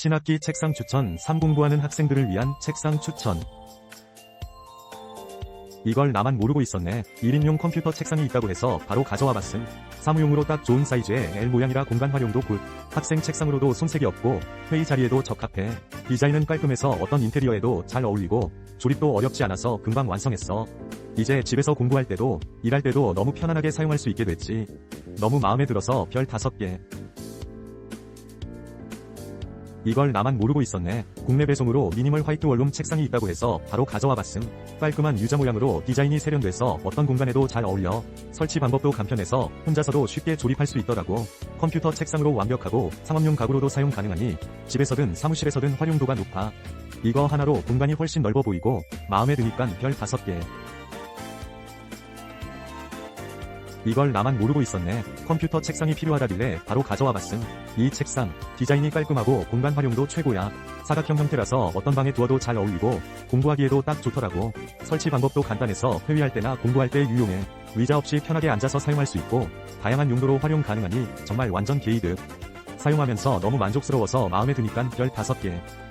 신학기 책상 추천 3 공부하는 학생들을 위한 책상 추천 이걸 나만 모르고 있었네. 1인용 컴퓨터 책상이 있다고 해서 바로 가져와 봤음. 사무용으로 딱 좋은 사이즈의 L 모양이라 공간 활용도 굿. 학생 책상으로도 손색이 없고 회의 자리에도 적합해. 디자인은 깔끔해서 어떤 인테리어에도 잘 어울리고 조립도 어렵지 않아서 금방 완성했어. 이제 집에서 공부할 때도 일할 때도 너무 편안하게 사용할 수 있게 됐지. 너무 마음에 들어서 별 5개. 이걸 나만 모르고 있었네. 국내 배송으로 미니멀 화이트 원룸 책상이 있다고 해서 바로 가져와 봤음. 깔끔한 유자 모양으로 디자인이 세련돼서 어떤 공간에도 잘 어울려. 설치 방법도 간편해서 혼자서도 쉽게 조립할 수 있더라고. 컴퓨터 책상으로 완벽하고 상업용 가구로도 사용 가능하니 집에서든 사무실에서든 활용도가 높아. 이거 하나로 공간이 훨씬 넓어 보이고 마음에 드니깐 별 5개. 이걸 나만 모르고 있었네. 컴퓨터 책상이 필요하다길래 바로 가져와 봤음. 이 책상, 디자인이 깔끔하고 공간 활용도 최고야. 사각형 형태라서 어떤 방에 두어도 잘 어울리고 공부하기에도 딱 좋더라고. 설치 방법도 간단해서 회의할 때나 공부할 때 유용해. 의자 없이 편하게 앉아서 사용할 수 있고 다양한 용도로 활용 가능하니 정말 완전 개이득. 사용하면서 너무 만족스러워서 마음에 드니깐 별 5개.